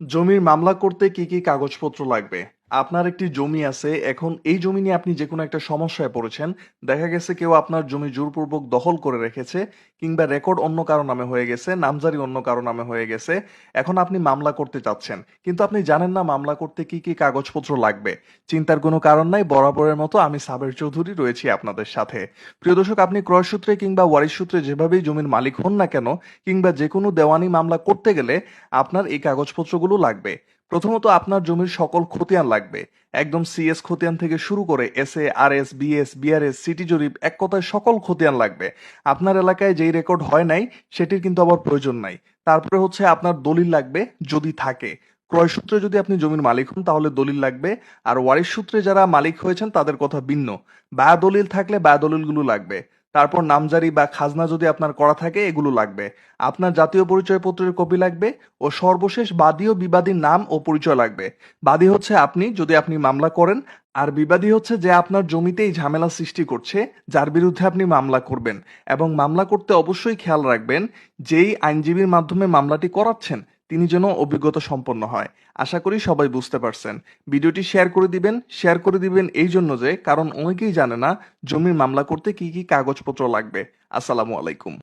জমির মামলা করতে কি কি কাগজপত্র লাগবে? আপনার একটি জমি আছে, এখন এই জমি নিয়ে আপনি যে কোনো একটা সমস্যায় পড়েছেন, দেখা গেছে কেউ আপনার জমি জোরপূর্বক দখল করে রেখেছে কিংবা রেকর্ড অন্য কারও নামে হয়ে গেছে, নামজারি অন্য কারও নামে হয়ে গেছে, এখন আপনি মামলা করতে চাচ্ছেন। কিন্তু আপনি জানেন না মামলা করতে কি কি কাগজপত্র লাগবে। চিন্তার কোনো কারণ নাই, বরাবরের মতো আমি সাবের চৌধুরী রয়েছি আপনাদের সাথে। প্রিয় দর্শক, আপনি ক্রয়সূত্রে কিংবা ওয়ারিশ সূত্রে যেভাবেই জমির মালিক হন না কেন, কিংবা যে কোনো দেওয়ানি মামলা করতে গেলে আপনার এই কাগজপত্রগুলো লাগবে। প্রথমত আপনার জমির সকল খতিয়ান লাগবে। একদম সিএস খতিয়ান থেকে শুরু করে S A R S BS BRS city জরিপ, এক কথায় সকল খতিয়ান লাগবে। আপনার এলাকায় যেই রেকর্ড হয় নাই, সেটির কিন্তু আবার প্রয়োজন নাই। তারপরে হচ্ছে আপনার দলিল লাগবে যদি থাকে। ক্রয় সূত্রে যদি আপনি জমির মালিক হন, তাহলে দলিল লাগবে। আর ওয়ারিশ সূত্রে যারা মালিক হয়েছেন, তাদের কথা ভিন্ন। বায়া দলিল থাকলে বায়া দলিলগুলো লাগবে। তারপর নামজারি বা খাজনা যদি আপনার করা থাকে, এগুলো লাগবে। আপনার জাতীয় পরিচয়পত্রের কপি লাগবে ও সর্বশেষ বাদী ও বিবাদীর নাম ও পরিচয় লাগবে। বাদী হচ্ছে আপনি, যদি আপনি মামলা করেন, আর বিবাদী হচ্ছে যে আপনার জমিতেই ঝামেলা সৃষ্টি করছে, যার বিরুদ্ধে আপনি মামলা করবেন। এবং মামলা করতে অবশ্যই খেয়াল রাখবেন, যেই আইনজীবীর মাধ্যমে মামলাটি করাচ্ছেন তিনি যেন অভিজ্ঞতা সম্পন্ন হয়। আশা করি সবাই বুঝতে পারছেন। ভিডিওটি শেয়ার করে দিবেন, শেয়ার করে দিবেন এই জন্য যে, কারণ অনেকেই জানে না জমির মামলা করতে কি কি কাগজপত্র লাগবে। আসসালামু আলাইকুম।